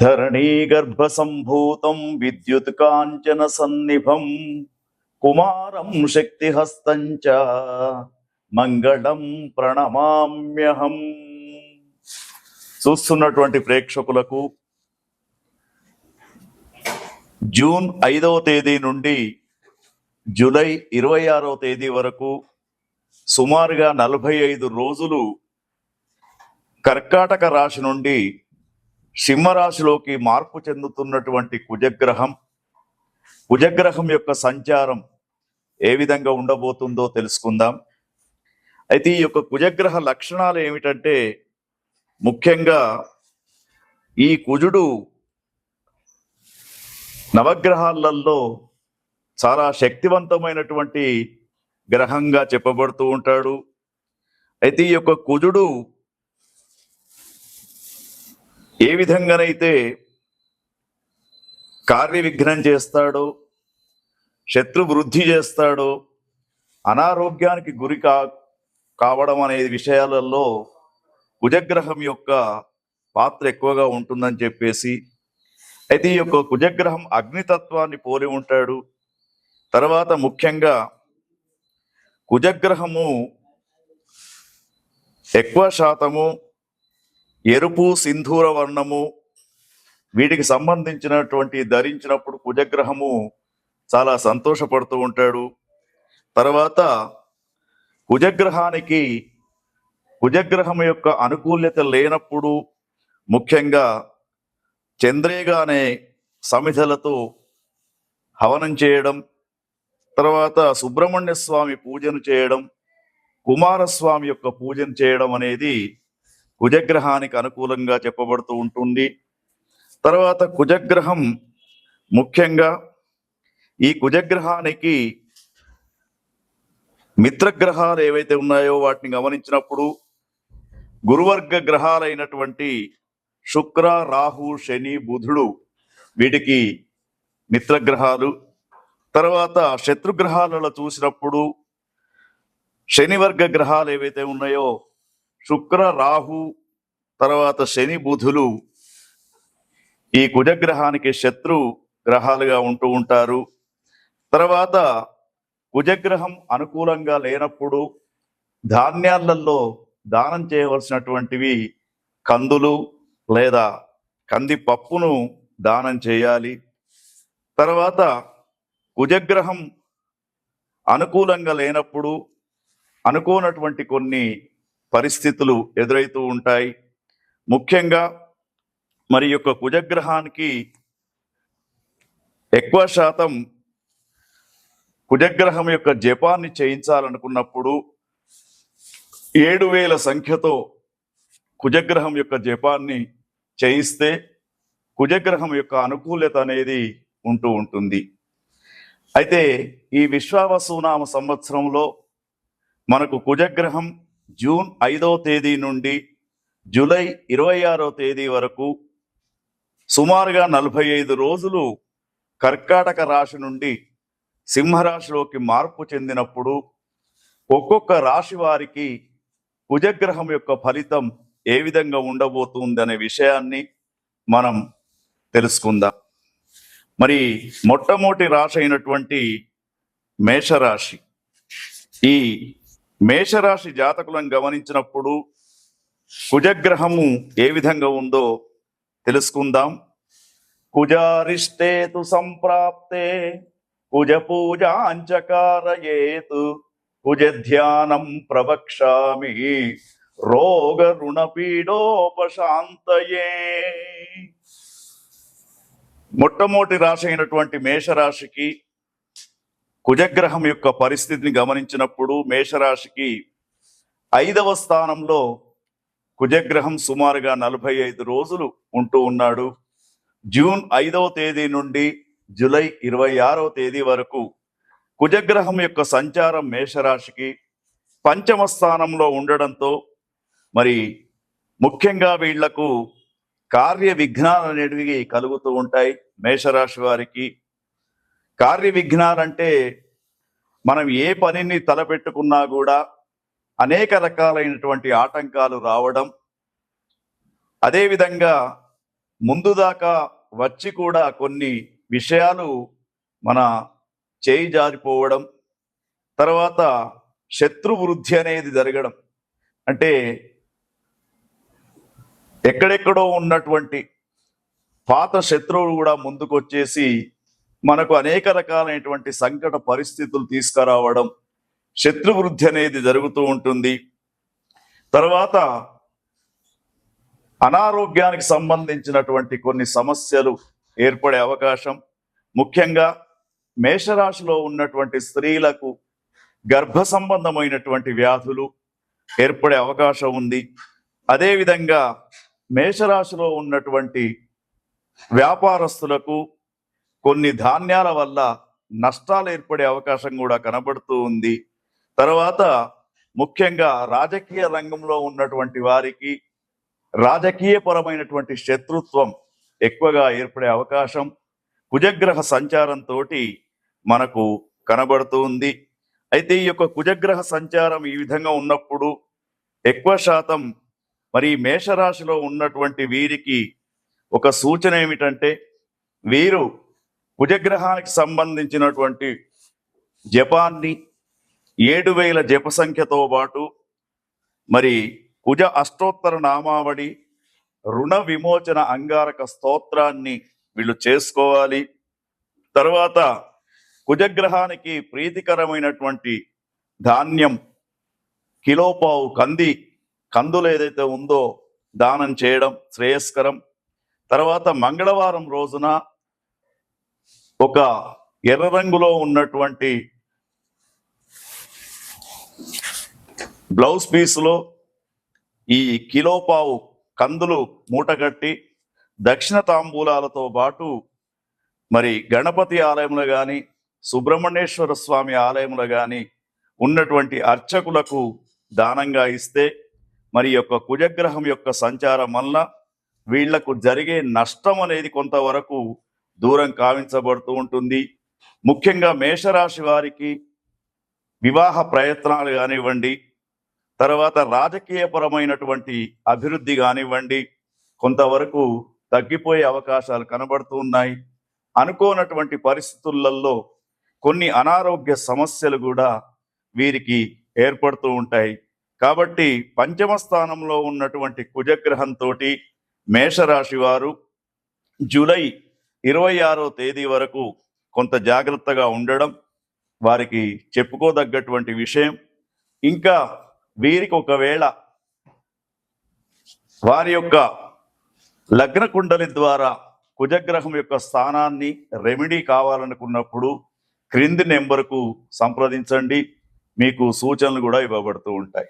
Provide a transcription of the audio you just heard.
ధరణీ గర్భసంభూతం విద్యుత్ కాంచన సన్నిభం కుమారం శక్తిహస్తం చ మంగళం ప్రణమామ్యహం చూస్తున్నటువంటి ప్రేక్షకులకు జూన్ ఐదవ తేదీ నుండి జూలై ఇరవై ఆరవ తేదీ వరకు సుమారుగా నలభై ఐదు రోజులు కర్కాటక రాశి నుండి సింహరాశిలోకి మార్పు చెందుతున్నటువంటి కుజగ్రహం. కుజగ్రహం యొక్క సంచారం ఏ విధంగా ఉండబోతుందో తెలుసుకుందాం. అయితే ఈ యొక్క కుజగ్రహ లక్షణాలు ఏమిటంటే ముఖ్యంగా ఈ కుజుడు నవగ్రహాలలో చాలా శక్తివంతమైనటువంటి గ్రహంగా చెప్పబడుతూ ఉంటాడు. అయితే ఈ యొక్క కుజుడు ఏ విధంగానైతే కార్య విఘ్నం చేస్తాడో శత్రు వృద్ధి చేస్తాడో అనారోగ్యానికి గురి కా కావడం అనే విషయాలలో కుజగ్రహం యొక్క పాత్ర ఎక్కువగా ఉంటుందని చెప్పేసి అయితే ఈ యొక్క కుజగ్రహం అగ్నితత్వాన్ని పోలి ఉంటాడు. తర్వాత ముఖ్యంగా కుజగ్రహము ఎక్కువ శాతము ఎరుపు సింధూర వర్ణము వీటికి సంబంధించినటువంటి ధరించినప్పుడు కుజగ్రహము చాలా సంతోషపడుతూ ఉంటాడు. తర్వాత కుజగ్రహానికి కుజగ్రహం యొక్క అనుకూల్యత లేనప్పుడు ముఖ్యంగా చంద్రేగానే సమిధలతో హవనం చేయడం తర్వాత సుబ్రహ్మణ్య స్వామి పూజను చేయడం కుమారస్వామి యొక్క పూజను చేయడం అనేది కుజగ్రహానికి అనుకూలంగా చెప్పబడుతూ ఉంటుంది. తర్వాత కుజగ్రహం ముఖ్యంగా ఈ కుజగ్రహానికి మిత్రగ్రహాలు ఏవైతే ఉన్నాయో వాటిని గమనించినప్పుడు గురువర్గ గ్రహాలైనటువంటి శుక్ర రాహు శని బుధుడు వీటికి మిత్రగ్రహాలు. తర్వాత శత్రుగ్రహాలలో చూసినప్పుడు శనివర్గ గ్రహాలు ఏవైతే ఉన్నాయో శుక్ర రాహు తర్వాత శని బుధులు ఈ కుజగ్రహానికి శత్రు గ్రహాలుగా ఉంటూ ఉంటారు. తర్వాత కుజగ్రహం అనుకూలంగా లేనప్పుడు ధాన్యాలలో దానం చేయవలసినటువంటివి కందులు లేదా కంది పప్పును దానం చేయాలి. తర్వాత కుజగ్రహం అనుకూలంగా లేనప్పుడు అనుకోనటువంటి కొన్ని పరిస్థితులు ఎదురవుతూ ఉంటాయి. ముఖ్యంగా మరి యొక్క కుజగ్రహానికి ఎక్కువ శాతం కుజగ్రహం యొక్క జపాన్ని చేయించాలనుకున్నప్పుడు ఏడు వేల సంఖ్యతో కుజగ్రహం యొక్క జపాన్ని చేయిస్తే కుజగ్రహం యొక్క అనుకూలత అనేది ఉంటూ ఉంటుంది. అయితే ఈ విశ్వావసునామ సంవత్సరంలో మనకు కుజగ్రహం జూన్ ఐదవ తేదీ నుండి జూలై ఇరవై ఆరో తేదీ వరకు సుమారుగా నలభై ఐదు రోజులు కర్కాటక రాశి నుండి సింహరాశిలోకి మార్పు చెందినప్పుడు ఒక్కొక్క రాశి వారికి కుజగ్రహం యొక్క ఫలితం ఏ విధంగా ఉండబోతుంది అనే విషయాన్ని మనం తెలుసుకుందాం. మరి మొట్టమొదటి రాశి అయినటువంటి మేషరాశి. ఈ మేషరాశి జాతకులను గమనించినప్పుడు కుజగ్రహము ఏ విధంగా ఉందో తెలుసుకుందాం. కుజారిష్టే తు సంప్రాప్తే కుజ పూజాంచకారయేతు కుజ ధ్యానం ప్రవక్ష్యామి రోగ రుణ పీడోపశాంతయే మొట్టమొదటి రాశి అయినటువంటి మేషరాశికి కుజగ్రహం యొక్క పరిస్థితిని గమనించినప్పుడు మేషరాశికి ఐదవ స్థానంలో కుజగ్రహం సుమారుగా నలభై ఐదు రోజులు ఉంటూ ఉన్నాడు. జూన్ ఐదవ తేదీ నుండి జూలై ఇరవై ఆరవ తేదీ వరకు కుజగ్రహం యొక్క సంచారం మేషరాశికి పంచమ స్థానంలో ఉండడంతో మరి ముఖ్యంగా వీళ్ళకు కార్య విఘ్నాలు అనేటివి కలుగుతూ ఉంటాయి. మేషరాశి వారికి కార్య విఘ్నాలంటే మనం ఏ పనిని తలపెట్టుకున్నా కూడా అనేక రకాలైనటువంటి ఆటంకాలు రావడం అదేవిధంగా ముందు దాకా వచ్చి కూడా కొన్ని విషయాలు మన చేయి జారిపోవడం తర్వాత శత్రు వృద్ధి అనేది జరగడం. అంటే ఎక్కడెక్కడో ఉన్నటువంటి పాత శత్రువులు కూడా ముందుకొచ్చేసి మనకు అనేక రకాలైనటువంటి సంకట పరిస్థితులు తీసుకురావడం శత్రువృద్ధి అనేది జరుగుతూ ఉంటుంది. తర్వాత అనారోగ్యానికి సంబంధించినటువంటి కొన్ని సమస్యలు ఏర్పడే అవకాశం. ముఖ్యంగా మేషరాశిలో ఉన్నటువంటి స్త్రీలకు గర్భ సంబంధమైనటువంటి వ్యాధులు ఏర్పడే అవకాశం ఉంది. అదేవిధంగా మేషరాశిలో ఉన్నటువంటి వ్యాపారస్తులకు కొన్ని ధాన్యాల వల్ల నష్టాలు ఏర్పడే అవకాశం కూడా కనబడుతూ ఉంది. తర్వాత ముఖ్యంగా రాజకీయ రంగంలో ఉన్నటువంటి వారికి రాజకీయపరమైనటువంటి శత్రుత్వం ఎక్కువగా ఏర్పడే అవకాశం కుజగ్రహ సంచారంతో మనకు కనబడుతూ ఉంది. అయితే ఈ యొక్క కుజగ్రహ సంచారం ఈ విధంగా ఉన్నప్పుడు ఎక్కువ శాతం మరి మేషరాశిలో ఉన్నటువంటి వీరికి ఒక సూచన ఏమిటంటే వీరు కుజగ్రహానికి సంబంధించినటువంటి జపాన్ని ఏడు వేల జప సంఖ్యతో పాటు మరి కుజ అష్టోత్తర నామావళి రుణ విమోచన అంగారక స్తోత్రాన్ని వీళ్ళు చేసుకోవాలి. తర్వాత కుజగ్రహానికి ప్రీతికరమైనటువంటి ధాన్యం కిలోపావు కంది కందులు ఏదైతే ఉందో దానం చేయడం శ్రేయస్కరం. తర్వాత మంగళవారం రోజున ఒక ఎర్ర రంగులో ఉన్నటువంటి బ్లౌజ్ పీస్లో ఈ కిలోపావు కందులు మూటగట్టి దక్షిణ తాంబూలాలతో పాటు మరి గణపతి ఆలయంలో కానీ సుబ్రహ్మణ్యేశ్వర స్వామి ఆలయంలో కానీ ఉన్నటువంటి అర్చకులకు దానంగా ఇస్తే మరి యొక్క కుజగ్రహం యొక్క సంచారం వల్ల వీళ్ళకు జరిగే నష్టం అనేది కొంతవరకు దూరం కావించబడుతూ ఉంటుంది. ముఖ్యంగా మేషరాశి వారికి వివాహ ప్రయత్నాలు కానివ్వండి తర్వాత రాజకీయపరమైనటువంటి అభివృద్ధి కానివ్వండి కొంతవరకు తగ్గిపోయే అవకాశాలు కనబడుతూ ఉన్నాయి. అనుకోనటువంటి పరిస్థితులలో కొన్ని అనారోగ్య సమస్యలు కూడా వీరికి ఏర్పడుతూ ఉంటాయి. కాబట్టి పంచమ స్థానంలో ఉన్నటువంటి కుజగ్రహంతో మేషరాశి వారు జూలై ఇరవై ఆరో తేదీ వరకు కొంత జాగ్రత్తగా ఉండడం వారికి చెప్పుకోదగ్గటువంటి విషయం. ఇంకా వీరికి ఒకవేళ వారి యొక్క లగ్న కుండలి ద్వారా కుజగ్రహం యొక్క స్థానాన్ని రెమెడీ కావాలనుకున్నప్పుడు క్రింది నెంబర్కు సంప్రదించండి. మీకు సూచనలు కూడా ఇవ్వబడుతూ ఉంటాయి.